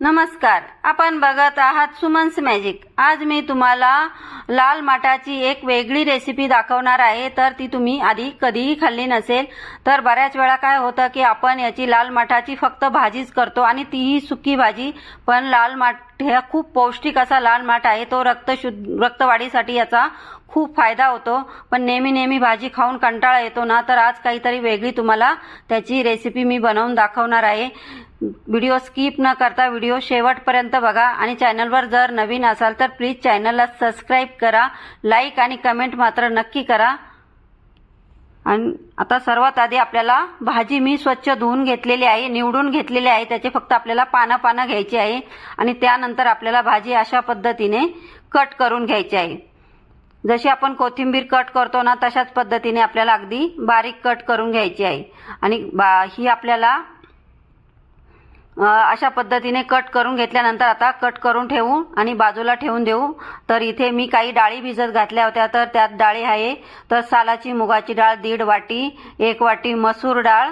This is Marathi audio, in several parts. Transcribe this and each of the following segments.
नमस्कार आपण बघत आहात सुमन्स मॅजिक. आज मी तुम्हाला लाल माठाची एक वेगळी रेसिपी दाखवणार आहे तर ती तुम्ही आधी कधीही खाल्ली नसेल तर बऱ्याच वेळा काय होतं की आपण याची लाल माठाची फक्त भाजीच करतो आणि तीही सुकी भाजी पण लाल माठ हा खूप पौष्टिक असा लाल माठ आहे तो रक्त शुद्ध रक्तवाढीसाठी याचा खूप फायदा होतो पण नेहमी नेहमी भाजी खाऊन कंटाळा येतो ना तर आज काहीतरी वेगळी तुम्हाला त्याची रेसिपी मी बनवून दाखवणार आहे. व्हिडिओ स्किप न करता व्हिडिओ शेवटपर्यंत बघा आणि चॅनलवर जर नवीन असाल तर प्लीज चॅनलला सबस्क्राईब करा लाईक आणि कमेंट मात्र नक्की करा. आणि आता सर्वात आधी आपल्याला भाजी मी स्वच्छ धुवून घेतलेली आहे निवडून घेतलेली आहे त्याचे फक्त आपल्याला पानं पानं घ्यायची आहे आणि त्यानंतर आपल्याला भाजी अशा पद्धतीने कट करून घ्यायची आहे. जशी आपण कोथिंबीर कट करतो ना तशाच पद्धतीने आपल्याला अगदी बारीक कट करून घ्यायची आहे. आणि बा ही आपल्याला अशा पद्धतीने कट करून घेतल्यानंतर आता कट करून ठेवू आणि बाजूला ठेवून देऊ. तर इथे मी काही डाळी भिजत घातल्या होत्या तर त्यात डाळी आहे. तर सालाची मुगाची डाळ दीड वाटी एक वाटी मसूर डाळ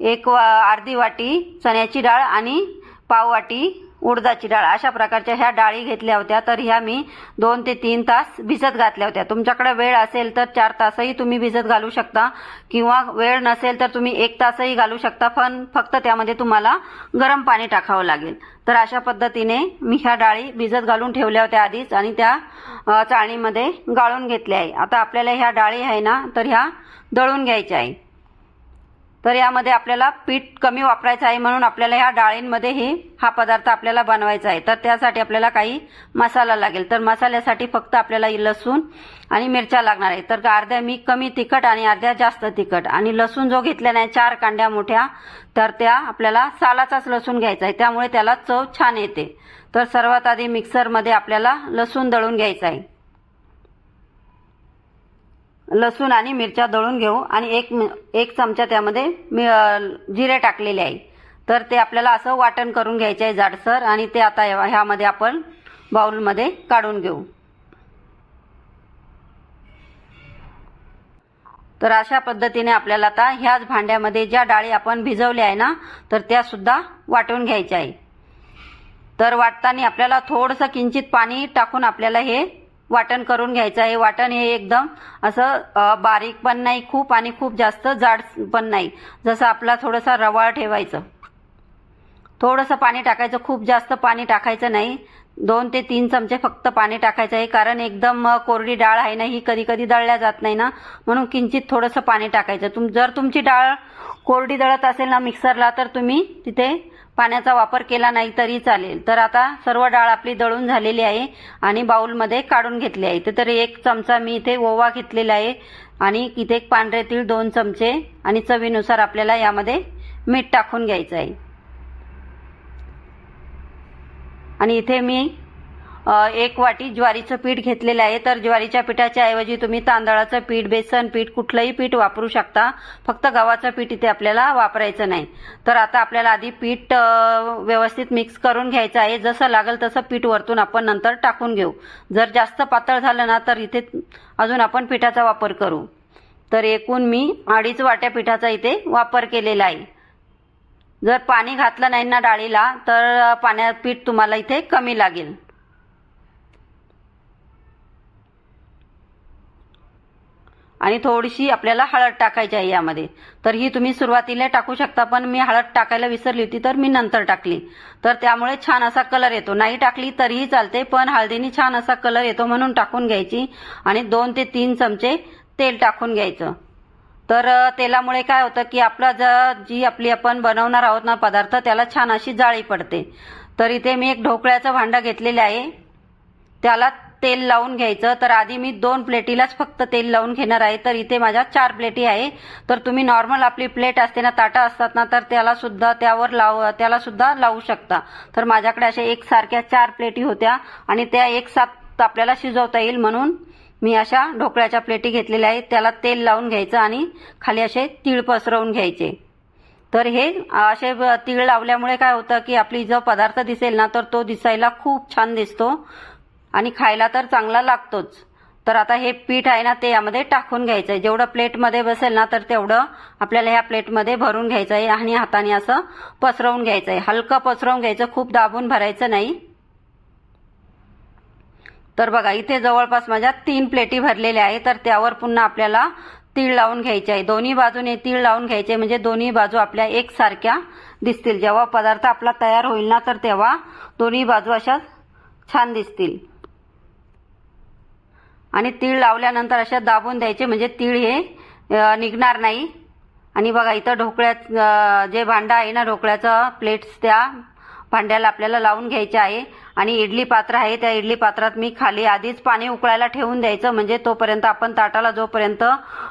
एक वा अर्धी वाटी चण्याची डाळ आणि पाव वाटी उडदाची डाळ. अशा प्रकारच्या ह्या डाळी घेतल्या होत्या तर ह्या मी दोन ते तीन तास भिजत घातल्या होत्या. तुमच्याकडे वेळ असेल तर चार तासही तुम्ही भिजत घालू शकता किंवा वेळ नसेल तर तुम्ही एक तासही घालू शकता पण फक्त त्यामध्ये तुम्हाला गरम पाणी टाकावं लागेल. तर अशा पद्धतीने मी ह्या डाळी भिजत घालून ठेवल्या होत्या आधीच आणि त्या चाळणीमध्ये गाळून घेतल्या आहे. आता आपल्याला ह्या डाळी आहे ना तर ह्या दळून घ्यायच्या आहे. तर यामध्ये आपल्याला पीठ कमी वापरायचं आहे म्हणून आपल्याला ह्या डाळींमध्ये हे हा पदार्थ आपल्याला बनवायचा आहे. तर त्यासाठी आपल्याला काही मसाला लागेल. तर मसाल्यासाठी फक्त आपल्याला लसूण आणि मिरच्या लागणार आहे. तर अर्ध्या मी कमी तिखट आणि अर्ध्या जास्त तिखट. आणि लसूण जो घेतला नाही चार कांड्या मोठ्या तर त्या आपल्याला सालाचाच लसूण घ्यायचा आहे. त्यामुळे त्याला चव छान येते. तर सर्वात आधी मिक्सरमध्ये आपल्याला लसूण दळून घ्यायचा आहे. लसूण आणि मिरच्या दळून घेऊ आणि एक एक चमचा त्यामध्ये मी जिरे टाकलेले आहे. तर ते आपल्याला असं वाटण करून घ्यायचे आहे जाडसर आणि ते आता ह्यामध्ये आपण बाउलमध्ये काढून घेऊ. तर अशा पद्धतीने आपल्याला आता ह्याच भांड्यामध्ये ज्या डाळी आपण भिजवल्या आहे ना तर त्या सुद्धा वाटून घ्यायच्या आहे. तर वाटताना आपल्याला थोडंसं किंचित पाणी टाकून आपल्याला हे वाटण करून घ्यायचं आहे. वाटण हे एकदम असं बारीक पण नाही खूप आणि खूप जास्त जाड पण नाही. जसं आपला थोडंसं रवाळ ठेवायचं. थोडंसं पाणी टाकायचं. खूप जास्त पाणी टाकायचं नाही. दोन ते तीन चमचे फक्त पाणी टाकायचं आहे. कारण एकदम कोरडी डाळ आहे ना ही कधी कधी दळल्या जात नाही ना. म्हणून किंचित थोडंसं पाणी टाकायचं. तुम जर तुमची डाळ कोरडी दळत असेल ना मिक्सरला तर तुम्ही तिथे पाण्याचा वापर केला नाही तरी चालेल. तर आता सर्व डाळ आपली दळून झालेली आहे आणि बाऊलमध्ये काढून घेतली आहे. तर एक चमचा मी इथे ओवा घेतलेला आहे आणि इथे एक पांढरे तीळ दोन चमचे आणि चवीनुसार आपल्याला यामध्ये मीठ टाकून घ्यायचं आहे. आणि इथे मी एक वाटी ज्वारीचं पीठ घेतलेलं आहे. तर ज्वारीच्या पिठाच्या ऐवजी तुम्ही तांदळाचं पीठ बेसन पीठ कुठलंही पीठ वापरू शकता. फक्त गव्हाचं पीठ इथे आपल्याला वापरायचं नाही. तर आता आपल्याला आधी पीठ व्यवस्थित मिक्स करून घ्यायचं आहे. जसं लागेल तसं पीठ वरतून आपण नंतर टाकून घेऊ. जर जास्त पातळ झालं ना तर इथे अजून आपण पिठाचा वापर करू. तर एकूण मी अडीच वाट्या पिठाचा इथे वापर केलेला आहे. जर पाणी घातलं नाही ना डाळीला तर पाण्यात पीठ तुम्हाला इथे कमी लागेल. आणि थोडीशी आपल्याला हळद टाकायची आहे यामध्ये. तर ही तुम्ही सुरुवातीला टाकू शकता पण मी हळद टाकायला विसरली होती तर मी नंतर टाकली. तर त्यामुळे छान असा कलर येतो. नाही टाकली तरीही चालते पण हळदीने छान असा कलर येतो म्हणून टाकून घ्यायची आणि दोन ते तीन चमचे तेल टाकून घ्यायचं. तर तेलामुळे काय होतं की आपला ज जी आपली आपण बनवणार आहोत ना पदार्थ त्याला छान अशी जाळी पडते. तर इथे मी एक ढोकळ्याचं भांडं घेतलेलं आहे. त्याला तेल लावून घ्यायचं. तर आधी मी दोन प्लेटीलाच फक्त तेल लावून घेणार आहे. तर इथे माझ्या चार प्लेटी आहे. तर तुम्ही नॉर्मल आपली प्लेट असते ना ताटा असतात ना तर त्याला सुद्धा त्यावर लाव त्याला सुद्धा लावू शकता. तर माझ्याकडे अशा एकसारख्या चार प्लेटी होत्या आणि त्या एक साथ आपल्याला शिजवता येईल म्हणून मी अशा ढोकळ्याच्या प्लेटी घेतलेल्या आहेत. त्याला तेल लावून घ्यायचं आणि खाली असे तीळ पसरवून घ्यायचे. तर हे असे तीळ लावल्यामुळे काय होतं की आपली जो पदार्थ दिसेल ना तर तो दिसायला खूप छान दिसतो. आणि खायला तर चांगला लागतोच. तर आता हे पीठ आहे ना ते यामध्ये टाकून घ्यायचं आहे जेवढं प्लेटमध्ये बसेल ना तर तेवढं आपल्याला ह्या प्लेटमध्ये भरून घ्यायचं आहे आणि हाताने असं पसरवून घ्यायचं आहे हलकं पसरवून घ्यायचं खूप दाबून भरायचं नाही. तर बघा इथे जवळपास माझ्या तीन प्लेटी भरलेल्या आहे. तर त्यावर पुन्हा आपल्याला तीळ लावून घ्यायचे आहे. दोन्ही बाजूने तीळ लावून घ्यायचे म्हणजे दोन्ही बाजू आपल्या एकसारख्या दिसतील. जेव्हा पदार्थ आपला तयार होईल ना तर तेव्हा दोन्ही बाजू अशा छान दिसतील. आणि तीळ लावल्यानंतर अशा दाबून द्यायचे म्हणजे तीळ हे निघणार नाही. आणि बघा इथं ढोकळ्यात जे भांडं आहे ना ढोकळ्याचं प्लेट्स त्या भांड्याला आपल्याला लावून घ्यायचे आहे आणि इडली पात्र आहे त्या इडली पात्रात मी खाली आधीच पाणी उकळायला ठेवून द्यायचं. म्हणजे तोपर्यंत आपण ताटाला जोपर्यंत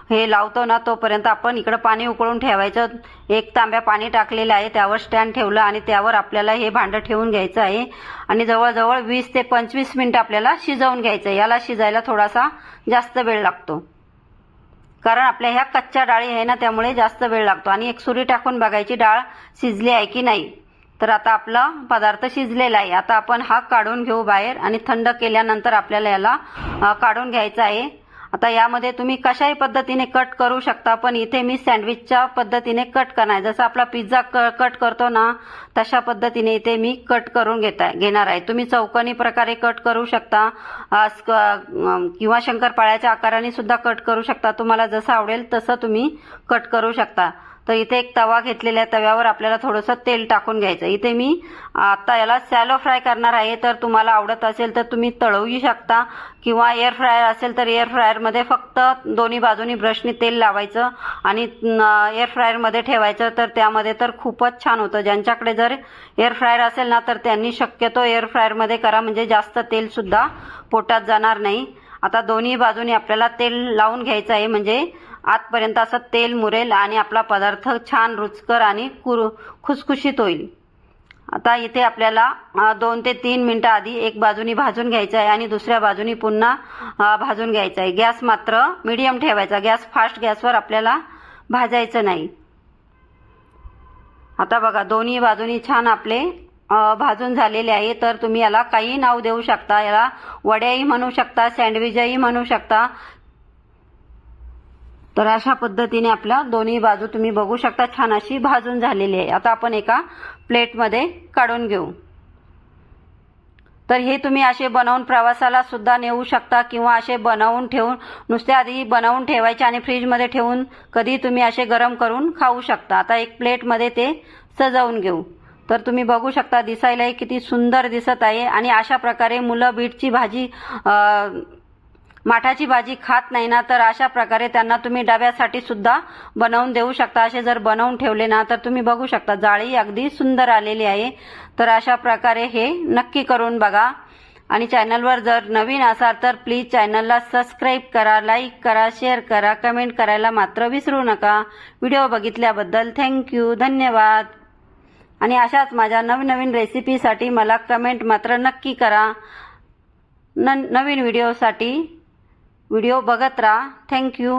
हे लावतो ना तोपर्यंत आपण इकडं पाणी उकळून ठेवायचं. एक तांब्या पाणी टाकलेलं आहे त्यावर स्टँड ठेवलं आणि त्यावर आपल्याला हे भांडं ठेवून घ्यायचं आहे. आणि जवळजवळ वीस ते पंचवीस मिनटं आपल्याला शिजवून घ्यायचं आहे. याला शिजायला थोडासा जास्त वेळ लागतो. कारण आपल्या ह्या कच्च्या डाळी आहे ना त्यामुळे जास्त वेळ लागतो. आणि एक सुरी टाकून बघायची डाळ शिजली आहे की नाही. तर आता आपला पदार्थ शिजलेला आहे. आता आपण हा काढून घेऊ बाहेर आणि थंड केल्यानंतर आपल्याला याला काढून घ्यायचा आहे. आता यामध्ये तुम्ही कशाही पद्धतीने कट करू शकता पण इथे मी सँडविचच्या पद्धतीने कट करणार आहे. जसं आपला पिझ्झा क कट करतो ना तशा पद्धतीने इथे मी कट करून घेत आहे घेणार आहे. तुम्ही चौकोनी प्रकारे कट करू शकता. स्क- किंवा शंकरपाळ्याच्या आकाराने सुद्धा कट करू शकता. तुम्हाला जसं आवडेल तसं तुम्ही कट करू शकता. तर इथे एक तवा घेतलेला आहे तव्यावर आपल्याला थोडंसं तेल टाकून घ्यायचं. इथे मी आता याला सॅलो फ्राय करणार आहे. तर तुम्हाला आवडत असेल तर तुम्ही तळवूही शकता किंवा एअर फ्रायर असेल तर एअर फ्रायरमध्ये फक्त दोन्ही बाजूनी ब्रशने तेल लावायचं आणि एअर फ्रायरमध्ये ठेवायचं. तर त्यामध्ये तर खूपच छान होतं. ज्यांच्याकडे जर एअर फ्रायर असेल ना तर त्यांनी शक्यतो एअर फ्रायरमध्ये करा. म्हणजे जास्त तेलसुद्धा पोटात जाणार नाही. आता दोन्ही बाजूनी आपल्याला तेल लावून घ्यायचं आहे. म्हणजे आतपर्यंत असं तेल मुरेल आणि आपला पदार्थ छान रुचकर आणि कुर खुसखुशीत होईल. आता इथे आपल्याला दोन ते तीन मिनटं आधी एक बाजूनी भाजून घ्यायचं आहे आणि दुसऱ्या बाजूनी पुन्हा भाजून घ्यायचं आहे. गॅस मात्र मीडियम ठेवायचा. गॅस फास्ट गॅसवर आपल्याला भाजायचं नाही. आता बघा दोन्ही बाजूनी छान आपले भाजून झालेले आहे. तर तुम्ही याला काही नाव देऊ शकता. याला वड्याही म्हणू शकता सँडविचही म्हणू शकता तर अशा पद्धतीने आपल्या दोन्ही बाजू तुम्ही बघू शकता. छान अशी भाजून झालेली आहे. आता आपण एका प्लेटमध्ये काढून घेऊ. तर हे तुम्ही असे बनवून प्रवासाला सुद्धा नेऊ शकता किंवा असे बनवून ठेवून नुसते आधी बनवून ठेवायचे आणि फ्रीजमध्ये ठेवून कधी तुम्ही असे गरम करून खाऊ शकता. आता एक प्लेटमध्ये ते सजवून घेऊ. तर तुम्ही बघू शकता दिसायलाही किती सुंदर दिसत आहे. आणि अशा प्रकारे मुलं बीटची भाजी आ, माठाची भाजी खात नाही ना तर अशा प्रकारे त्यांना तुम्ही डब्यासाठी सुद्धा बनवून देऊ शकता. असे जर बनवून ठेवले ना तर तुम्ही बघू शकता जाळी अगदी सुंदर आलेली आहे. तर अशा प्रकारे हे नक्की करून बघा. आणि चॅनलवर जर नवीन असाल तर प्लीज चॅनलला सबस्क्राईब करा लाईक करा शेअर करा कमेंट करायला मात्र विसरू नका. व्हिडिओ बघितल्याबद्दल थँक्यू धन्यवाद. आणि अशाच माझ्या नवीन नवीन रेसिपीसाठी मला कमेंट मात्र नक्की करा. न नवीन व्हिडिओसाठी व्हिडिओ बघत राहा. थँक्यू